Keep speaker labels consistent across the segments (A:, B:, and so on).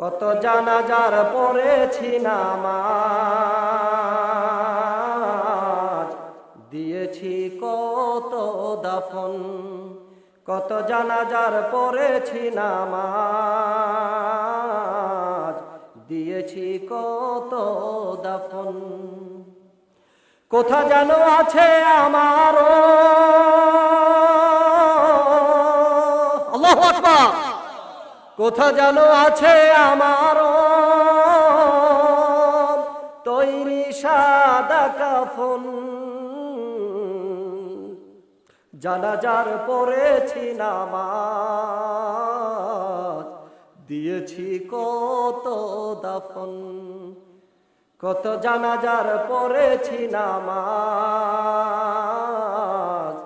A: কত জানাজার পড়েছি নামাজ। দিয়েছি কত দাফন, কত জানাজার পড়েছি নামাজ। দিয়েছি কত দাফন, কোথা যেন আছে আমারও। আল্লাহু আকবার। কোথা যেন আছে আমার তৈরি সাদা কাফন। জানাজার পড়েছি নামাজ। দিয়েছি কত দাফন। কত জানাজার পড়েছি নামাজ।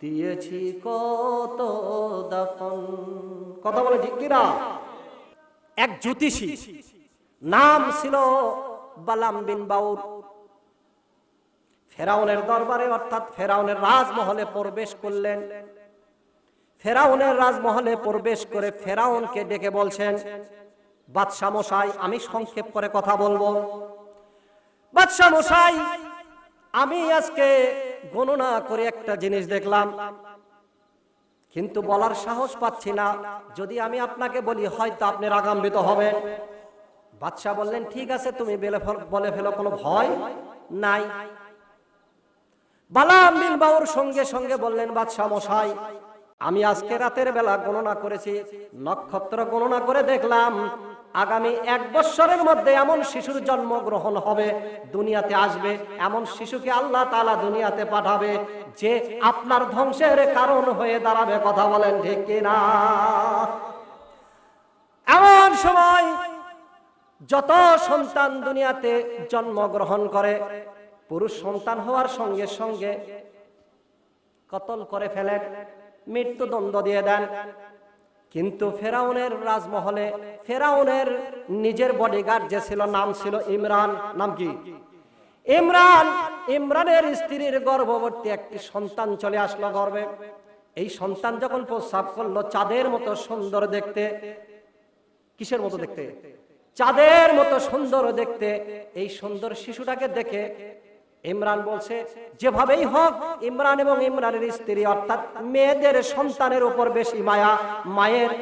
A: দিয়েছি কত দাফন। কথা বলে ঠিক কিনা? এক জ্যোতিষী, নাম ছিল বালাম বিন বাউর। ফেরাউনের দরবারে, অর্থাৎ ফেরাউনের রাজমহলে প্রবেশ করলেন। ফেরাউনের রাজমহলে প্রবেশ করে ফেরাউনকে ডেকে বলছেন, বাদশাহ মশাই, আমি সংক্ষেপ করে কথা বলব। বাদশাহ মশাই, আমি আজকে গণনা করে একটা জিনিস দেখলাম। কিন্তু বলার সাহস পাচ্ছি না। যদি আমি আপনাকে বলি, হয়তো আপনি রাগান্বিত হবেন। বাদশাহ বললেন, ঠিক আছে, তুমি বেলে ফেলো কোনো ভয় নাই। বালাম বিন বাউর সঙ্গে সঙ্গে বললেন, বাদশাহ মশাই, আমি আজকে রাতের বেলা গণনা করেছি। নক্ষত্র গণনা করে দেখলাম আগামী এক বৎসরের মধ্যে এমন শিশুর জন্ম গ্রহণ হবে, দুনিয়াতে আসবে। এমন শিশুকে আল্লাহ তালা দুনিয়াতে পাঠাবে যে আপনার ধ্বংসের কারণ হয়ে দাঁড়াবে, কথা বলেন ঠিক কিনা? এমন সময় যত সন্তান দুনিয়াতে জন্মগ্রহণ করে, পুরুষ সন্তান হওয়ার সঙ্গে সঙ্গে কতল করে ফেলেন, মৃত্যুদণ্ড দিয়ে দেন। কিন্তু ফেরাউনের রাজমহলে ফেরাউনের নিজের বডিগার্ড যে ছিল, নাম ছিল ইমরান। নাম কি? ইমরান। ইমরানের স্ত্রীর গর্ভবর্তী একটি সন্তান চলে আসলো গর্বে। এই সন্তান যখন প্রস্রাব করল, চাঁদের মতো সুন্দর দেখতে। কিসের মতো দেখতে? চাঁদের মতো সুন্দর দেখতে। এই সুন্দর শিশুটাকে দেখে ইমরান বলছে, যেভাবেই হোক, ইমরান এবং ইমরানের স্ত্রী, অর্থাৎ মেয়েদের সন্তানের উপর বেশি মায়া, মায়ের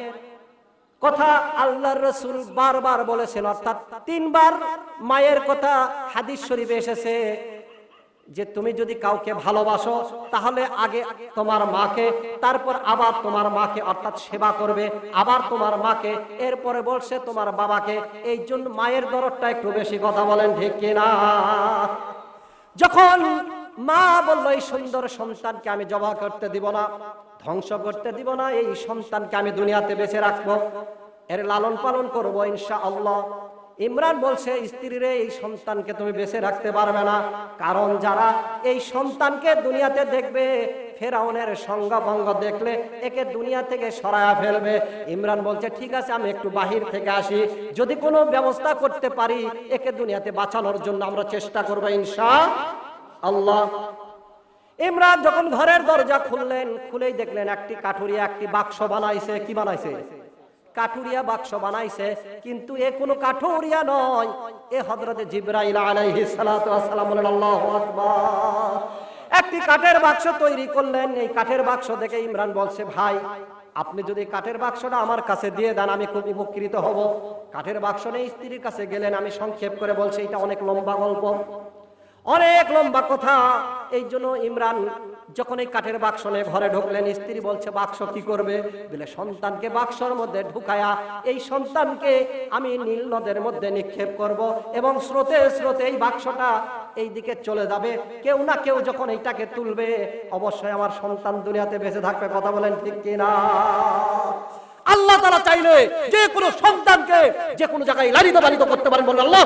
A: কথা আল্লাহর রসুল বারবার বলেছেন, অর্থাৎ তিনবার মায়ের কথা হাদিস শরীফে এসেছে যে তুমি যদি কাউকে ভালোবাসো, তাহলে আগে তোমার মাকে, তারপর আবার তোমার মাকে, অর্থাৎ সেবা করবে, আবার তোমার মাকে, এরপরে বলছে তোমার বাবাকে। এই জন্য মায়ের দরদটা একটু বেশি কথা বলেন, ঠিক কিনা? যখন মা বলল, এই সুন্দর সন্তানকে আমি জবা করতে দিব না, ধ্বংস করতে দিব না, এই সন্তানকে আমি দুনিয়াতে বেঁচে রাখব, এর লালন পালন করব ইনশা আল্লাহ ইমরান বলছে স্ত্রীরে এই সন্তানকে তুমি বেঁচে রাখতে পারবে না, কারণ যারা এই সন্তানকে দুনিয়াতে দেখবে ফেরাউনের সঙ্গভঙ্গ দেখলে একে দুনিয়া থেকে সরায়া ফেলবে। ইমরান বলছে, ঠিক আছে, আমি একটু বাহির থেকে আসি। যদি কোনো ব্যবস্থা করতে পারি, একে দুনিয়াতে বাঁচানোর জন্য আমরা চেষ্টা করব ইনশা আল্লাহ। ইমরান যখন ঘরের দরজা খুললেন, খুলেই দেখলেন একটি কাঠুরিয়া একটি বাক্স বানাইছে। কি বানাইছে? কাঠুরিয়া বাক্স বানাইছে, কিন্তু এ কোনো কাঠুরিয়া নয়। এ হযরতে জিবরাইল আলাইহিস সালাতু ওয়াস সালাম বলেন, আল্লাহু আকবার। একটি কাঠের বাক্স তৈরি করলেন। এই কাঠের বাক্স দেখে ইমরান বলছে, ভাই, আপনি যদি কাঠের বাক্সটা আমার কাছে দিয়ে দেন, আমি খুব উপকৃত হব। কাঠের বাক্স নিয়ে স্ত্রীর কাছে গেলেন, আমি সংক্ষেপ করে বলছি, এটা অনেক লম্বা গল্প। অনেক লম্বা কথা। এই জন্য ইমরান যখন এই কাঠের বাক্স নিয়ে ঘরে ঢুকলেন, স্ত্রী বলছে, বাক্স কি করবে? বলে, সন্তানকে বাক্সর মধ্যে ঢুকায়া, এই সন্তানকে আমি নীল নদের মধ্যে নিক্ষেপ করব এবং স্রোতে স্রোতে এই বাক্সটা এই দিকে চলে যাবে। কেউ না কেউ যখন এইটাকে তুলবে, অবশ্যই আমার সন্তান দুনিয়াতে বেঁচে থাকবে। কথা বলেন ঠিক কিনা? আল্লাহ তালা চাইলে যে কোনো সন্তানকে যে কোনো জায়গায় লালিত পালিত করতে পারেন বলেন আল্লাহ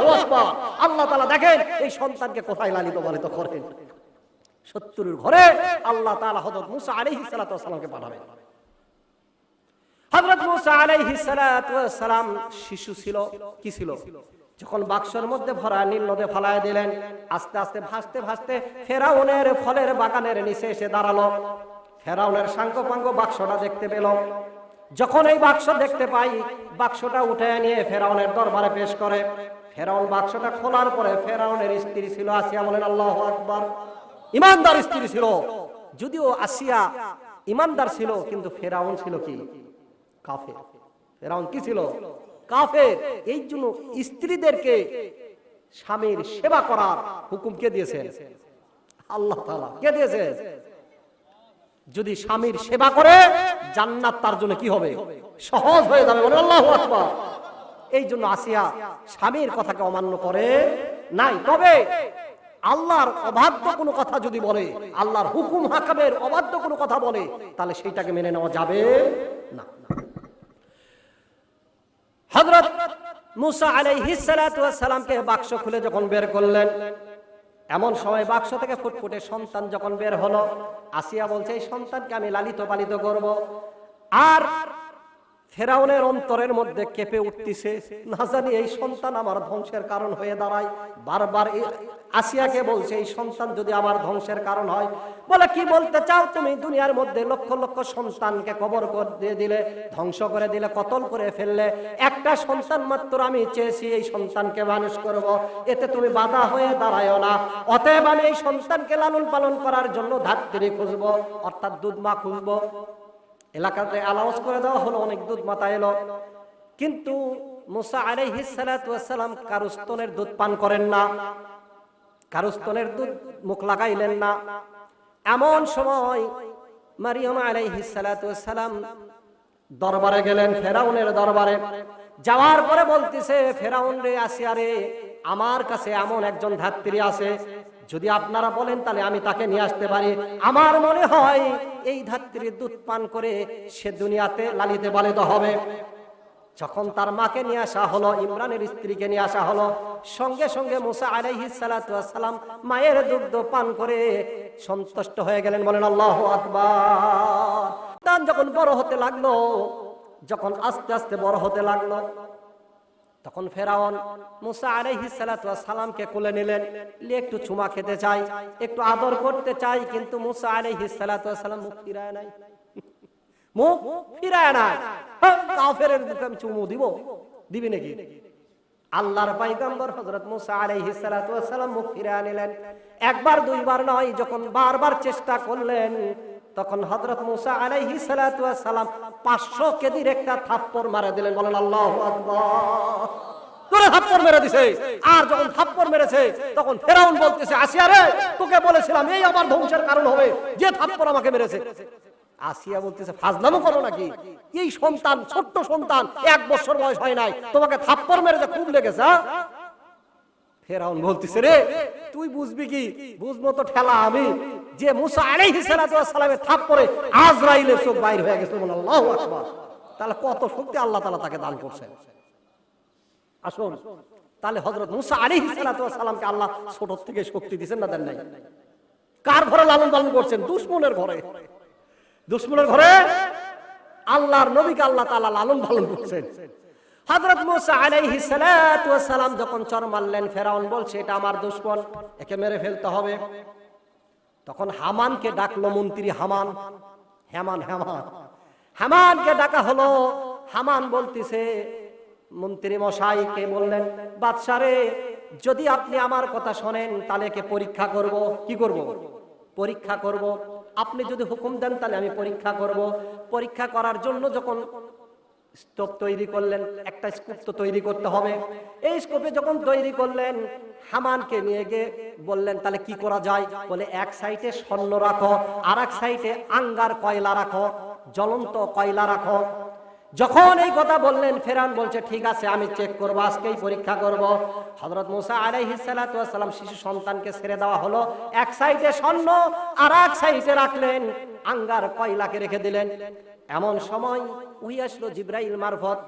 A: আল্লাহ তালা দেখেন, এই সন্তানকে কোথায় লালিত পালিত করেন? শত্রুর ঘরে আল্লাহ তাআলা হযরত মুসা আলাইহিস সালাতু ওয়াস সালামকে পাঠাবেন। হযরত মুসা সালাতু সালাম শিশু ছিল, কি ছিল? যখন বাক্সের মধ্যে ভরা নীল নদে ফলায় দিলেন, আস্তে আস্তে ভাসতে ভাসতে ফেরাউনের ফলের বাগানের নিচে এসে দাঁড়াল। ফেরাউনের সাঙ্গ পাঙ্গ বাক্সটা দেখতে পেল। যখন এই বাক্স দেখতে পাই, বাক্সটা উঠে নিয়ে ফেরাউনের দরবারে পেশ করে। ফেরাউন বাক্সটা খোলার পরে ফেরাউনের স্ত্রী ছিল আসিয়া বলেন, আল্লাহ আকবার। ইমানদার স্ত্রী ছিল। যদিও আসিয়া ইমানদার ছিল, কিন্তু ফেরাউন ছিল কি? কাফের। ফেরাউন কি ছিল? কাফের। এই জন্য স্ত্রীদেরকে স্বামীর সেবা করার হুকুম কে দিয়েছেন আল্লাহ কে দিয়েছে? যদি স্বামীর সেবা করে, জান্নাত তার জন্য কি হবে? সহজ হয়ে যাবে বলে আল্লাহ এই জন্য আসিয়া স্বামীর কথাকে অমান্য করে নাই। তবে আল্লাহর অবাধ্য কোনো কথা যদি বলে, আল্লাহর হুকুম হাকামের অবাধ্য কোনো কথা বলে, তাহলে সেইটাকে মেনে নেওয়া যাবে না। হযরত মুসা আলাইহিস সালামকে বাক্স খুলে যখন বের করলেন, এমন সময় বাক্স থেকে ফুটফুটে সন্তান যখন বের হলো, আসিয়া বলছে, এই সন্তানকে আমি লালিত পালিত করব। আর ফেরাউনের অন্তরের মধ্যে কেঁপে উঠতেছে। না জানি এই সন্তান আমার ধ্বংসের কারণ হয়ে দাঁড়ায়। বারবার আসিয়াকে বলছে, এই সন্তান যদি আমার ধ্বংসের কারণ হয়। বলে, কি বলতে চাও তুমি? দুনিয়ার মধ্যে লক্ষ লক্ষ সন্তানকে কবর করে দিলে, ধ্বংস করে দিলে, কতল করে ফেললে। একটা সন্তান মাত্র আমি চেয়েছি, এই সন্তানকে মানুষ করব। এতে তুমি বাধা হয়ে দাঁড়ায় না। অতএব আমি এই সন্তানকে লালন পালন করার জন্য ধাত্রী খুঁজবো, অর্থাৎ দুধ মা খুঁজবো। এলাকাতে অ্যালাউন্স করে দেওয়া হলো, অনেক দুধ মাথা এলো। কিন্তু মুসা আলাইহিস সালাতু ওয়াস সালাম কারও দুধ পান করেন না, কারুস্তনের দুধ মুখ লাগাইলেন না। এমন সময় মারিয়াম আলাইহিস সালাতু ওয়াস সালাম দরবারে গেলেন, ফেরাউনের দরবারে। যাওয়ার পরে বলতেছে, ফেরাউন রে, আসিয়া রে, আমার কাছে এমন একজন ধাত্রী আছে যদি আপনারা বলেন তাহলে আমি তাকে নিয়ে আসতে পারি। আমার মনে হয় এই ধাত্রীর দুধ পান করে সে দুনিয়াতে লালিতে পালিত হবে। যখন তার মাকে নিয়ে আসা হলো, ইমরানের স্ত্রীকে নিয়ে আসা হলো, সঙ্গে সঙ্গে মুসা ওয়াস সালাম মায়ের দুগ্ধ পান করে সন্তুষ্ট হয়ে গেলেন, বলেন, আল্লাহু আকবার। যখন বড় হতে লাগল, যখন আস্তে আস্তে বড় হতে লাগল তখন ফেরাউন মুসা আলাইহিস সালাতু ওয়াস সালামকে কোলে নিলেন একটু চুমা খেতে চাই একটু আদর করতে চাই কিন্তু মুসা ওয়াস সালাম মুখ ফিরায় নাই। মুখ ফিরায় নাই। হ্যাঁ, কাফেরের মুখে আমি চুমু দিব। দিবি নাকি? আল্লাহর পাইগম্বর হযরত মুসা ওয়াস সালাম মুখ ফিরায় নিলেন। একবার দুইবার নয় যখন বারবার চেষ্টা করলেন তখন হযরত মুসা ওয়াস সালাম 500 কেদির একটা থাপ্পড় মারা দিলেন। বলেন, আল্লাহু আসিয়া বলতেছে করো নাকি? এই সন্তান, ছোট্ট সন্তান, এক বয়স হয় নাই। তোমাকে থাপ্পড় মেরেছে, খুব লেগেছে? ফেরাউন বলতেছে, রে, তুই বুঝবি কি? বুঝব তো ঠেলা আমি। যে মুসা ওয়াস সালামের থাপ্পড়ে আজরাইলের চোখ বাইর হয়ে গেছে বলে, আল্লাহু আকবার। তাহলে কত শক্তি আল্লাহ তালা তাকে দান করছেন। আসুন, তাহলে হজরত মুসা ওয়াস সালামকে আল্লাহ ছোট থেকে শক্তি দিবেন না দেন নাই? কার ঘরে লালন পালন করছেন? দুশ্মনের ঘরে। দুশ্মনের ঘরে আল্লাহর নবীকে আল্লাহ তালা লালন পালন করছেন। হজরত মুসা ওয়াস সালাম যখন চর মারলেন, ফেরাউন বলছে, এটা আমার দুশমন, একে মেরে ফেলতে হবে। তখন হামানকে ডাকলো মন্ত্রী হামান। হেমান হেমান। হামানকে ডাকা হলো। হামান বলতেছে, মন্ত্রী মশাইকে বললেন? বাদশারে যদি আপনি আমার কথা শোনেন, তাহলে কে পরীক্ষা করব। কি করব? পরীক্ষা করব। আপনি যদি হুকুম দেন, তাহলে আমি পরীক্ষা করব। পরীক্ষা করার জন্য যখন স্তূপ তৈরি করলেন, একটা স্কোপ তো তৈরি করতে হবে। এই স্কোপে যখন তৈরি করলেন, হামানকে নিয়ে গিয়ে বললেন, তাহলে কি করা যায়? বলে, এক সাইডে স্বর্ণ রাখো আর এক সাইডে আঙ্গার কয়লা রাখো, জ্বলন্ত কয়লা রাখো। যখন এই কথা বললেন ফেরান বলছে, ঠিক আছে, আমি চেক করব, আজকেই পরীক্ষা করব। হযরত মুসা আলাইহিস সালাম শিশু সন্তানকে ছেড়ে দেওয়া হলো। এক সাইডে স্বর্ণ, আর এক সাইডে রাখলেন, আঙ্গার কয়লাকে রেখে দিলেন। এমন সময় উই আসলো জিব্রাইল মারফত।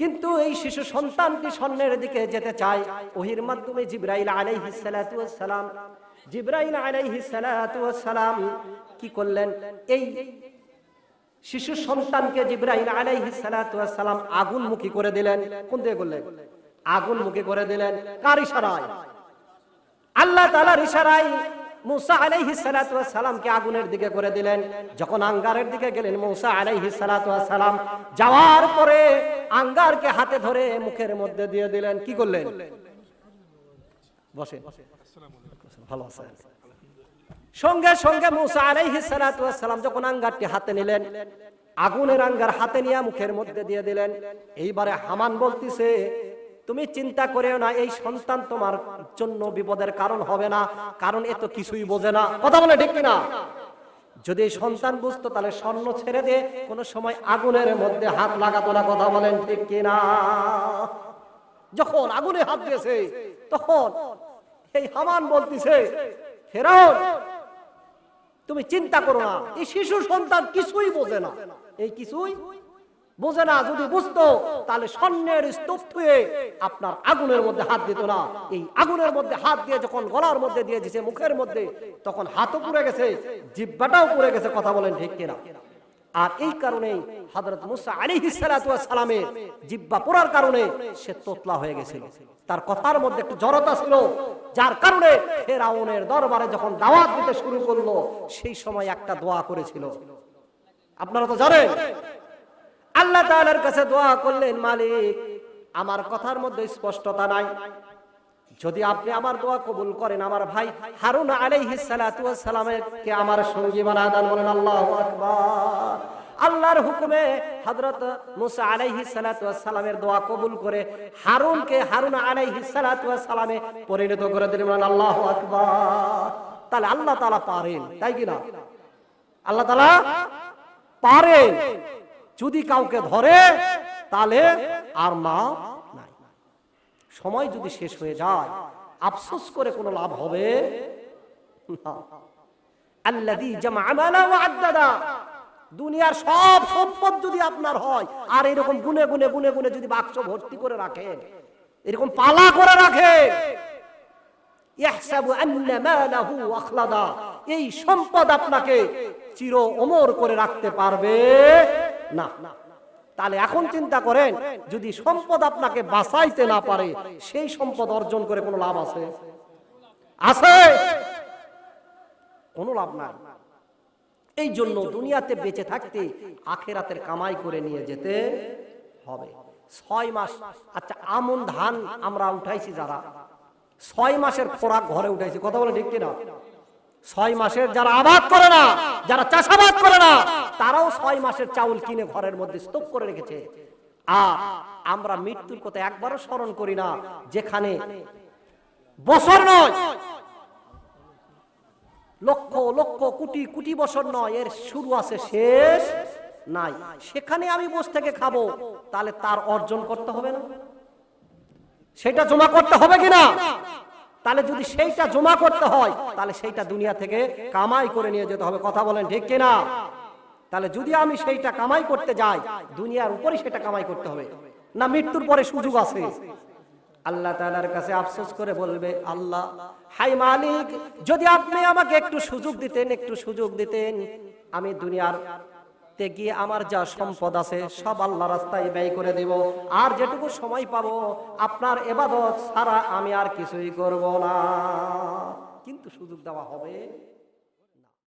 A: কিন্তু এই শিশু সন্তানটি স্বর্ণের দিকে যেতে চায়। ওহির মাধ্যমে জিব্রাইল আলাইহিস সালাতু ওয়াস সালাম জিব্রাইল আলাইহিস সালাতু সালাম কি করলেন? এই শিশু সন্তানকে সালাতু ওয়াস সালাম আগুন মুখী করে দিলেন। কোন দিয়ে করলেন আগুন মুখী করে দিলেন। কার ইশারায়? আল্লাহ তাআলার ইশারায় মুসা ওয়াস সালামকে আগুনের দিকে করে দিলেন। যখন আঙ্গারের দিকে গেলেন, মুসা ওয়াস সালাম যাওয়ার পরে আঙ্গারকে হাতে ধরে মুখের মধ্যে দিয়ে দিলেন। কি করলেন? বসে ভালো আছেন। সঙ্গে সঙ্গে মুসা ওয়াস সালাম যখন আঙ্গারটি হাতে নিলেন, আগুনের আঙ্গার হাতে নিয়ে মুখের মধ্যে দিয়ে দিলেন। এইবারে হামান বলতিছে, তুমি চিন্তা করেও না, এই সন্তান তোমার জন্য বিপদের কারণ হবে না, কারণ এ তো কিছুই বোঝে না। কথা বলে ঠিক না যদি সন্তান বুঝতো, তাহলে স্বর্ণ ছেড়ে দিয়ে কোনো সময় আগুনের মধ্যে হাত লাগাতো না, কথা বলেন ঠিক কিনা? যখন আগুনে হাত দিয়েছে, তখন এই হামান বলতিছে, ফেরাউন তুমি চিন্তা করো না, এই শিশু সন্তান কিছুই বোঝে না। এই কিছুই বোঝে না, যদি বুঝতো, তাহলে স্বর্ণের স্তূপ হয়ে আপনার আগুনের মধ্যে হাত দিত না। এই আগুনের মধ্যে হাত দিয়ে যখন গলার মধ্যে দিয়ে দিয়েছে, মুখের মধ্যে, তখন হাতও পুড়ে গেছে, জিব্বাটাও পুড়ে গেছে, কথা বলেন ঠিক কিনা। আর এই কারণেই হযরত মুসা ওয়াস সালামের জিব্বা পোড়ার কারণে সে তোতলা হয়ে গেছিল। তার কথার মধ্যে একটু জড়তা ছিল। যার কারণে ফেরাউনের দরবারে যখন দাওয়াত দিতে শুরু করল, সেই সময় একটা দোয়া করেছিল। আপনারা তো জানেন, আল্লাহ তাআলার কাছে দোয়া করলেন, মালিক, আমার কথার মধ্যে স্পষ্টতা নাই। যদি আপনি আমার দোয়া কবুল করেন, আমার ভাই হারুন আলাইহিস সালাতু ওয়াস সালামের কে আমার সঙ্গী বানা দান বলেন আল্লাহু আকবার। আল্লাহর হুকুমে হযরত মুসা আলাইহি সালাতু ওয়াস সালামের দোয়া কবুল করে হারুনকে হারুন আলাইহিস সালাতু ওয়াস সালামে পরিণত করে দিলেন। আল্লাহু তাহলে আল্লাহ তাআলা পারেন, তাই কিনা আল্লাহ তাআলা পারেন। যদি কাউকে ধরে, তাহলে আর নাই। সময় যদি শেষ হয়ে যায়, আফসোস করে কোনো লাভ হবে না। আল্লাযী জামা মালা ওয়া আদ্দাদা। দুনিয়ার সব সম্পদ যদি আপনার হয়, আর এরকম গুনে গুনে গুনে গুনে যদি বাক্স ভর্তি করে রাখেন, এরকম পালা করে রাখে এই সম্পদ আপনাকে চির অমর করে রাখতে পারবে না। তাহলে এখন চিন্তা করেন, যদি সম্পদ আপনাকে বাঁচাইতে না পারে, সেই সম্পদ অর্জন করে কোনো লাভ আছে? আছে? কোনো লাভ নাই। এই জন্য দুনিয়াতে বেঁচে থাকতে আখেরাতের কামাই করে নিয়ে যেতে হবে। ছয় মাস। আচ্ছা আমন ধান আমরা উঠাইছি যারা। ছয় মাসের খোরাক ঘরে উঠাইছি। কথা বলে ঠিক কিনা? ছয় মাসের যারা আবাদ করে না যারা চাষাবাদ করে না তারাও ছয় মাসের চাউল কিনে ঘরের মধ্যে স্তূপ করে রেখেছে। আর আমরা মৃত্যুর কথা একবারও স্মরণ করি না যেখানে বছর নয় লক্ষ লক্ষ, কোটি কোটি বছর নয়, এর শুরু আছে, শেষ নাই। সেখানে আমি বসে থেকে খাব, তাহলে তার অর্জন করতে হবে না। সেটা জমা করতে হবে কিনা? তাহলে যদি সেইটা জমা করতে হয়, তাহলে সেইটা দুনিয়া থেকে কামাই করে নিয়ে যেতে হবে। কথা বলেন ঠিক কিনা? তাহলে যদি আমি সেইটা কামাই করতে যাই, দুনিয়ার উপরে সেটা কামাই করতে হবে। না, মৃত্যুর পরে সুযোগ আছে। আল্লাহ তাআলার কাছে আফসোস করে বলবে, আল্লাহ, হাই মালিক, যদি আপনি আমাকে একটু সুযোগ দিতেন, একটু সুযোগ দিতেন, আমি দুনিয়ার তে গিয়ে আমার যা সম্পদ আছে সব আল্লাহ রাস্তায় ব্যয় করে দেব। আর যেটুকু সময় পাবো, আপনার এবাদত ছাড়া আমি আর কিছুই করব না। কিন্তু সুযোগ দেওয়া হবে।